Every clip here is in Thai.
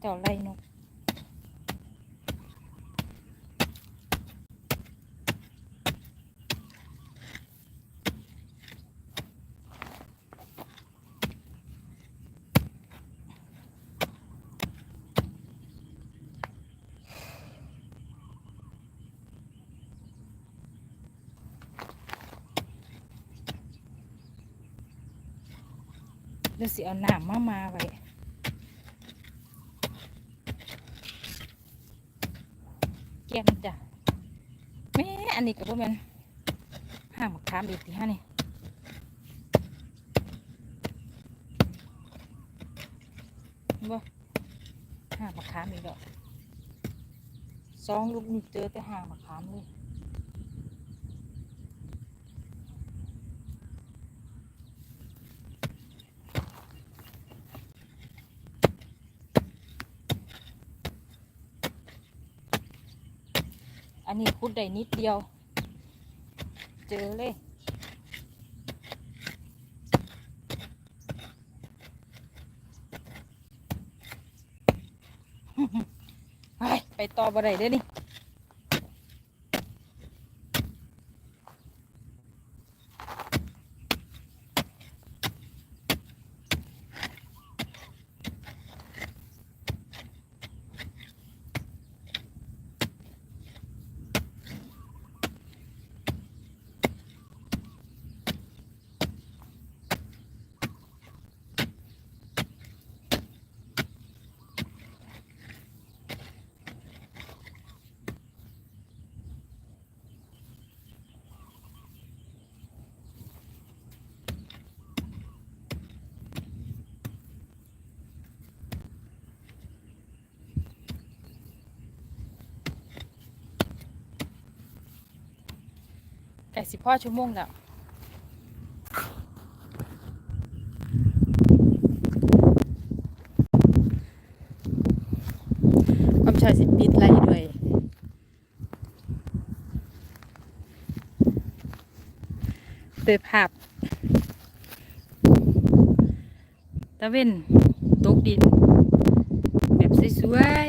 เจ้าไล่นกเดี๋ยวสิเอาน้ำมามาไว้ เกียนจ้ะแม่อันนี้ก็บ่แม่นห้ามมะขามอีกทีฮะนี่บ่ห้ามมะขามอีกดอกสองลูกนี่เจอแต่ห้ามมะขามเลย อันนี้คุดได้นิดเดียว เจอเลย ไปต่อบ่ได้เด้อนี่ ไก่สิพ่อชั่วโมงแล้วความชายสิปิดไล่ด้วยโดยภาพตะเวนตกดิน แบบสวย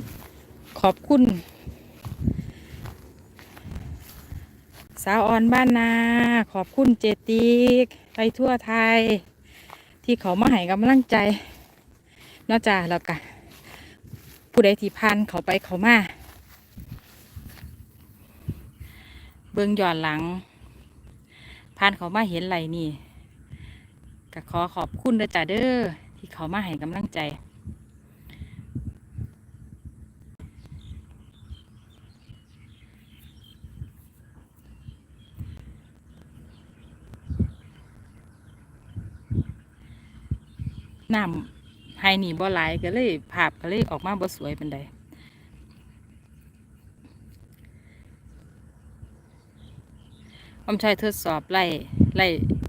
ๆขอบคุณ สาวอ่อนบ้านนา ขอบคุณเจติกไปทั่วไทย ที่เขามาให้กำลังใจนอกจากแล้วกะผู้ใดที่พันเขาไปเขามา เบิ่งย้อนหลังพันเขามาเห็นไหลนี่ก็ขอขอบคุณเด้อจ้าเด้อที่เขามาให้กำลังใจ น้ำไฮนี่บ่หลายก็เลยภาพก็เลยออกมาบ่สวยเป็นใดผมใช้ทดสอบไล่ไล่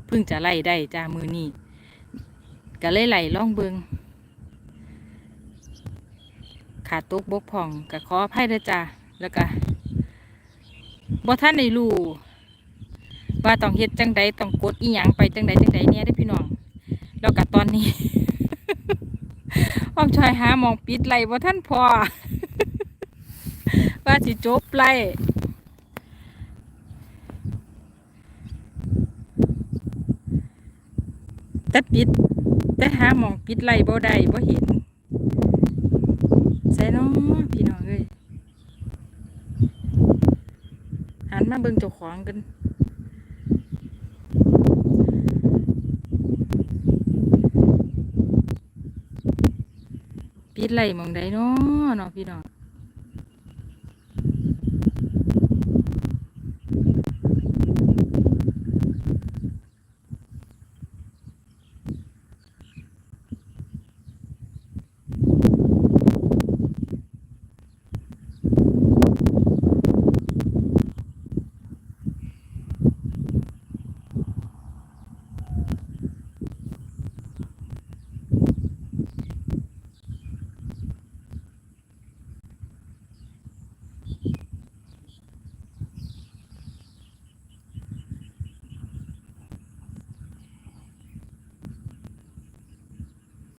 เพิ่งจะไล่ได้จ้ามือนี่ก็เลยไล่ล่องเบิงขาดตกบกพร่องก็ขออภัยด้จ้าแล้วก็บ่ท่านได้รู้ว่าต้องเฮ็ดจังใดต้องกดอีหยังไปจังใดจังใดเนี่ยได้พี่น้อง แล้วก็ตอนนี้ อ้อมชายหาหมองปิดไหลว่าท่านพอ ว่าสิจบไหลแต่ปิด แต่หาหมองปิดไหลบ่ได้บ่เห็นใส่น้องพี่น้องเอ้ยหันมาเบิ่งเจ้าของกัน ปิดไหลหมองไดเนาะเนาะพี่น้อง